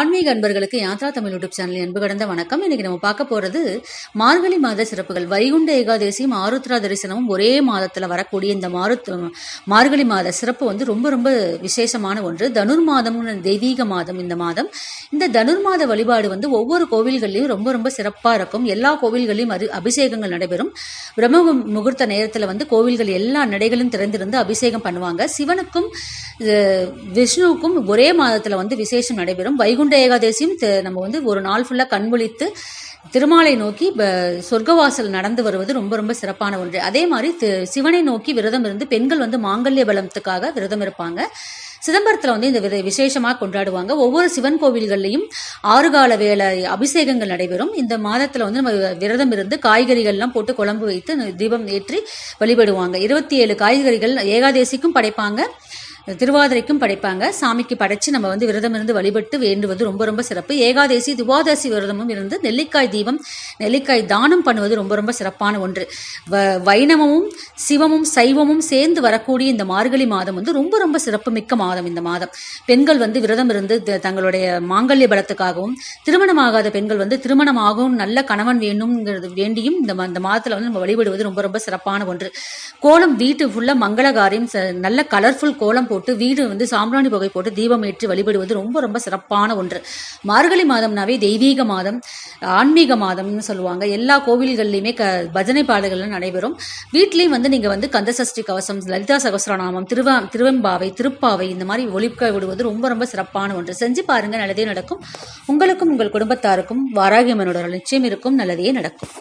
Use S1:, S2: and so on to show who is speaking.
S1: ஆன்மீக அன்பர்களுக்கு Yatra Tamil YouTube channel அன்பு கடந்த வணக்கம். இன்னைக்கு நம்ம பார்க்க போறது மார்கழி மாத சிறப்புகள். வைகுண்ட ஏகாதசியும் ஆருத்ரா தரிசனமும் ஒரே மாதத்துல வரக்கூடிய இந்த மாருத் மார்கழி மாத சிறப்பு வந்து ரொம்ப ரொம்ப விசேஷமான ஒன்று. தனுர்மாதம் தெய்வீக மாதம் இந்த மாதம். இந்த தனுர் மாத வழிபாடு வந்து ஒவ்வொரு கோவில்கள்லையும் ரொம்ப ரொம்ப சிறப்பா இருக்கும். எல்லா கோவில்களையும் அது அபிஷேகங்கள் நடைபெறும். பிரம்ம முகூர்த்த நேரத்துல வந்து கோவில்கள் எல்லா நடைகளும் திறந்திருந்து அபிஷேகம் பண்ணுவாங்க. சிவனுக்கும் விஷ்ணுவுக்கும் ஒரே மாதத்துல வந்து விசேஷம் நடைபெறும். வைகுண்ட ஏகாதசியும் நம்ம வந்து ஒரு நாள் ஃபுல்லாக கண்விழித்து திருமாலை நோக்கி சொர்க்கவாசல் நடந்து வருவது ரொம்ப ரொம்ப சிறப்பான ஒன்று. அதே மாதிரி சிவனை நோக்கி விரதம் இருந்து பெண்கள் வந்து மாங்கல்ய பலத்துக்காக விரதம் இருப்பாங்க. சிதம்பரத்தில் வந்து இந்த வித விசேஷமாக கொண்டாடுவாங்க. ஒவ்வொரு சிவன் கோவில்கள்லையும் ஆறு கால வேலை அபிஷேகங்கள் நடைபெறும். இந்த மாதத்தில் வந்து நம்ம விரதம் இருந்து காய்கறிகள்லாம் போட்டு குழம்பு வைத்து தீபம் ஏற்றி வழிபடுவாங்க. இருபத்தி ஏழு காய்கறிகள் ஏகாதேசிக்கும் படைப்பாங்க. திருவாதிரைக்கும் படைப்பாங்க. சாமிக்கு படைச்சு நம்ம வந்து விரதம் இருந்து வழிபட்டு வேண்டுவது ரொம்ப ரொம்ப சிறப்பு. ஏகாதேசி துவாதசி விரதமும் இருந்து நெல்லிக்காய் தீபம் நெல்லிக்காய் தானம் பண்ணுவது ரொம்ப ரொம்ப சிறப்பான ஒன்று. வ- வைணவமும் சிவமும் சைவமும் சேர்ந்து வரக்கூடிய இந்த மார்கழி மாதம் வந்து ரொம்ப ரொம்ப சிறப்பு மிக்க மாதம் இந்த மாதம். பெண்கள் வந்து விரதம் இருந்து த- தங்களுடைய மாங்கல்ய பலத்துக்காகவும் திருமணமாகாத பெண்கள் வந்து திருமணமாகவும் நல்ல கணவன் வேண்டும்ங்கிறது வேண்டியும் இந்த ம- இந்த மாதத்தில் வந்து நம்ம வழிபடுவது ரொம்ப ரொம்ப சிறப்பான ஒன்று. கோலம் வீட்டு ஃபுல்லாக மங்களகாரியம் ச- நல்ல கலர்ஃபுல் கோலம் போட்டு வீடு வந்து சாம்பிராணி புகை போட்டு தீபம் ஏற்றி வழிபடுவது ரொம்ப ரொம்ப சிறப்பான ஒன்று. மார்கழி மாதம்னாவே தெய்வீக மாதம் ஆன்மீக மாதம்னு சொல்லுவாங்க. எல்லா கோவில்கள்லையுமே க பஜனை பாடல்கள் நடைபெறும். வீட்லேயும் வந்து நீங்கள் வந்து கந்தசஷ்டி கவசம் லலிதா சகசரநாமம் திருவா திருவெம்பாவை திருப்பாவை இந்த மாதிரி ஒழிக்க விடுவது ரொம்ப ரொம்ப சிறப்பான ஒன்று. செஞ்சு பாருங்கள் நல்லதே நடக்கும். உங்களுக்கும் உங்கள் குடும்பத்தாருக்கும் வாராகியம்மனோட நிச்சயம் இருக்கும் நல்லதே நடக்கும்.